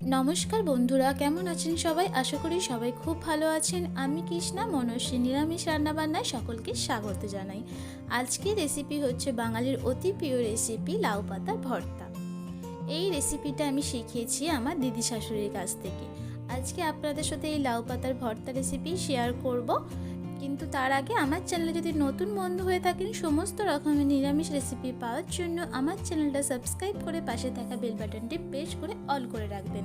নমস্কার বন্ধুরা, কেমন আছেন সবাই? আশা করি সবাই খুব ভালো আছেন। আমি কৃষ্ণা মনস্বী নিরামিষ রান্নাবান্নায় সকলকে স্বাগত জানাই। আজকের রেসিপি হচ্ছে বাঙালির অতি প্রিয় রেসিপি লাউ পাতার ভর্তা। এই রেসিপিটা আমি শিখিয়েছি আমার দিদি শাশুড়ির কাছ থেকে। আজকে আপনাদের সাথে এই লাউ পাতার ভর্তা রেসিপি শেয়ার করব। কিন্তু তার আগে আমার চ্যানেলে যদি নতুন বন্ধু হয়ে থাকেন, সমস্ত রকমের নিরামিষ রেসিপি পাওয়ার জন্য আমার চ্যানেলটা সাবস্ক্রাইব করে পাশে থাকা বেল বাটনটি প্রেস করে অল করে রাখবেন।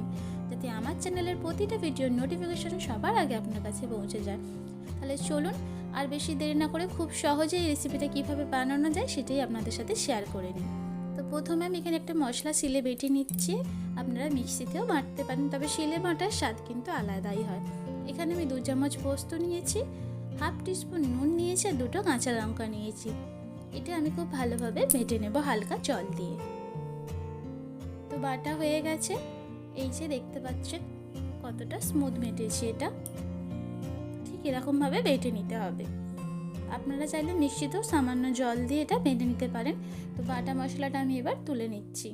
যাতে আমার চ্যানেলের প্রতিটা ভিডিওর নোটিফিকেশন সবার আগে আপনার কাছে পৌঁছে যায়। তাহলে চলুন, আর বেশি দেরি না করে খুব সহজে এই রেসিপিটা কীভাবে বানানো যায় সেটাই আপনাদের সাথে শেয়ার করে নিই। তো প্রথমে আমি এখানে একটা মশলা শিলে বেটে নিচ্ছি। আপনারা মিক্সিতেও বাটতে পারেন, তবে শিলে বাটার স্বাদ কিন্তু আলাদাই হয়। এখানে আমি দু চামচ পোস্ত নিয়েছি। হাফ টিস্পুন নুন নিয়েছি আর দুটো কাঁচা লঙ্কা নিয়েছি। এটা আমি খুব ভালোভাবে বেটে নেব হালকা জল দিয়ে। তো বাটা হয়ে গেছে। এই যে দেখতে পাচ্ছেন কতটা স্মুথ মেটেছি এটা। ঠিক এরকমভাবে বেটে নিতে হবে। আপনারা চাইলে মিক্সিতেও সামান্য জল দিয়ে এটা বেটে নিতে পারেন। তো বাটা মশলাটা আমি এবার তুলে নিচ্ছি।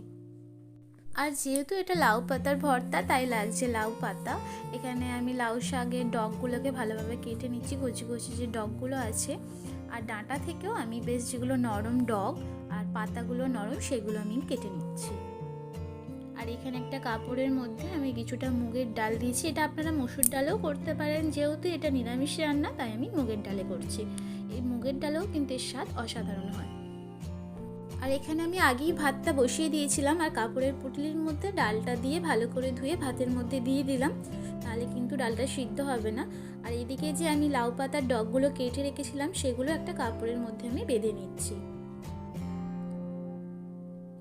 আর যেহেতু এটা লাউ পাতার ভর্তা, তাই লাগছে লাউ পাতা। এখানে আমি লাউ শাকের ডগগুলোকে ভালোভাবে কেটে নিচ্ছি, কচি কচি যে ডগগুলো আছে। আর ডাঁটা থেকেও আমি বেশ যেগুলো নরম ডগ আর পাতাগুলো নরম, সেগুলো আমি কেটে নিচ্ছি। আর এখানে একটা কাপড়ের মধ্যে আমি কিছুটা মুগের ডাল দিয়েছি। এটা আপনারা মসুর ডালেও করতে পারেন, যেহেতু এটা নিরামিষ রান্না, তাই আমি মুগের ডালে করছি। এই মুগের ডালেও কিন্তু এর স্বাদ অসাধারণ হয়। আর এখানে আমি আগেই ভাতটা বসিয়ে দিয়েছিলাম আর কাপড়ের পুটলির মধ্যে ডালটা দিয়ে ভালো করে ধুয়ে ভাতের মধ্যে দিয়ে দিলাম। তাহলে কিন্তু ডালটা সিদ্ধ হবে না। আর এদিকে যে আমি লাউ পাতার ডগগুলো কেটে রেখেছিলাম, সেগুলো একটা কাপড়ের মধ্যে আমি বেঁধে নিচ্ছি।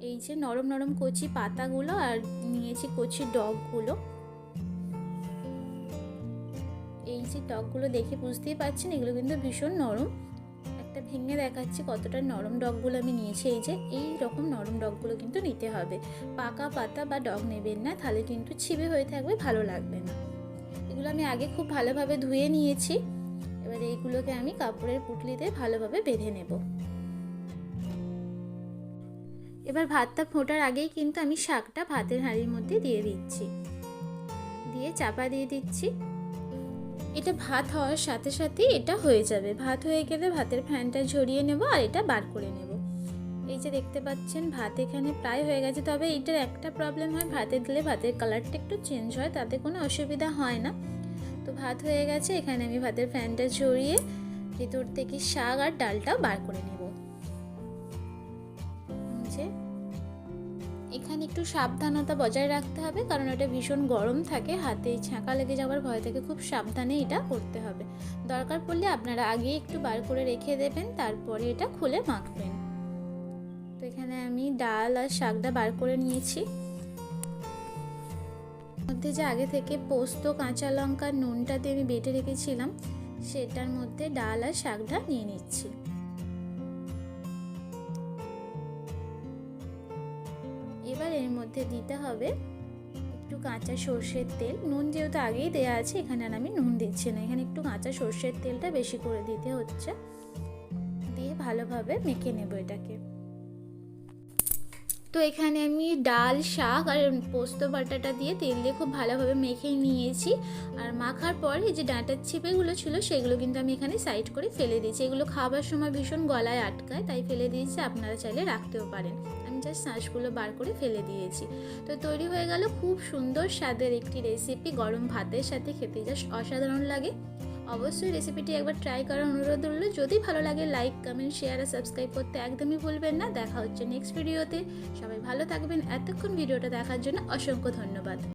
এই যে নরম নরম কচি পাতাগুলো আর নিয়েছি কচি ডগগুলো। এই যে ডগগুলো দেখে বুঝতেই পারছেন, এগুলো কিন্তু ভীষণ নরম। ভেঙে দেখাচ্ছি কতটা নরম ডগগুলো আমি নিয়েছি। এই যে, এই রকম নরম ডগগুলো কিন্তু নিতে হবে। পাকা পাতা বা ডগ নেবেন না, তাহলে কিন্তু ছিবে হয়ে থাকবে, ভালো লাগবে না। এগুলো আমি আগে খুব ভালোভাবে ধুয়ে নিয়েছি। এবার এইগুলোকে আমি কাপড়ের পুটলিতে ভালোভাবে বেঁধে নেব। এবার ভাতটা ফোটার আগেই কিন্তু আমি শাকটা ভাতের হাঁড়ির মধ্যে দিয়ে দিচ্ছি। দিয়ে চাপা দিয়ে দিচ্ছি। এটা ভাত হওয়ার সাথে সাথেই এটা হয়ে যাবে। ভাত হয়ে গেলে ভাতের ফ্যানটা ঝরিয়ে নেব আর এটা বার করে নেব। এই যে দেখতে পাচ্ছেন, ভাত এখানে প্রায় হয়ে গেছে। তবে এইটার একটা প্রবলেম হয়, ভাতে দিলে ভাতের কালারটা একটু চেঞ্জ হয়, তাতে কোনো অসুবিধা হয় না। তো ভাত হয়ে গেছে, এখানে আমি ভাতের ফ্যানটা ঝরিয়ে ভেতর থেকে শাক আর ডালটাও বার করে নেব। যে এখানে একটু সাবধানতা বজায় রাখতে হবে, কারণ এটা ভীষণ গরম থাকে, হাতে ছ্যাঁকা লেগে যাওয়ার ভয় থেকে খুব সাবধানে এটা করতে হবে। দরকার পড়লে আপনারা আগে একটু বার করে রেখে দেবেন, তারপরে এটা খুলে মাখবেন। তো এখানে আমি ডাল আর শাকটা বার করে নিয়েছি। মধ্যে যে আগে থেকে পোস্ত, কাঁচা লঙ্কা, নুনটা দিয়ে আমি বেটে রেখেছিলাম, সেটার মধ্যে ডাল আর শাকটা নিয়ে নিচ্ছি। এর মধ্যে দিতে হবে একটু কাঁচা সর্ষের তেল। নুন যেহেতু আগেই দেওয়া আছে, এখানে আর আমি নুন দিচ্ছি না। এখানে একটু কাঁচা সর্ষের তেলটা বেশি করে দিতে হচ্ছে। দিয়ে ভালোভাবে মেখে নেব এটাকে। তো এখানে আমি ডাল, শাক আর পোস্ত বাটাটা দিয়ে তেল দিয়ে খুব ভালোভাবে মেখে নিয়েছি। আর মাখার পর এই যে ডাঁটার ছিপেগুলো ছিল, সেগুলো কিন্তু আমি এখানে সাইড করে ফেলে দিয়েছি। এগুলো খাবার সময় ভীষণ গলায় আটকায়, তাই ফেলে দিয়েছি। আপনারা চাইলে রাখতেও পারেন। জাস্ট শাঁসগুলো বার করে ফেলে দিয়েছি। তো তৈরি হয়ে গেল খুব সুন্দর স্বাদের একটি রেসিপি গরম ভাতের সাথে খেতে জাস্ট অসাধারণ লাগে। অবশ্যই রেসিপিটি একবার ট্রাই করার অনুরোধ রইল। যদি ভালো লাগে লাইক কমেন্ট শেয়ার আর সাবস্ক্রাইব করতে একদমই ভুলবেন না। দেখা হচ্ছে নেক্সট ভিডিওতে সবাই ভালো থাকবেন। এতক্ষণ ভিডিওটা দেখার জন্য অসংখ্য ধন্যবাদ।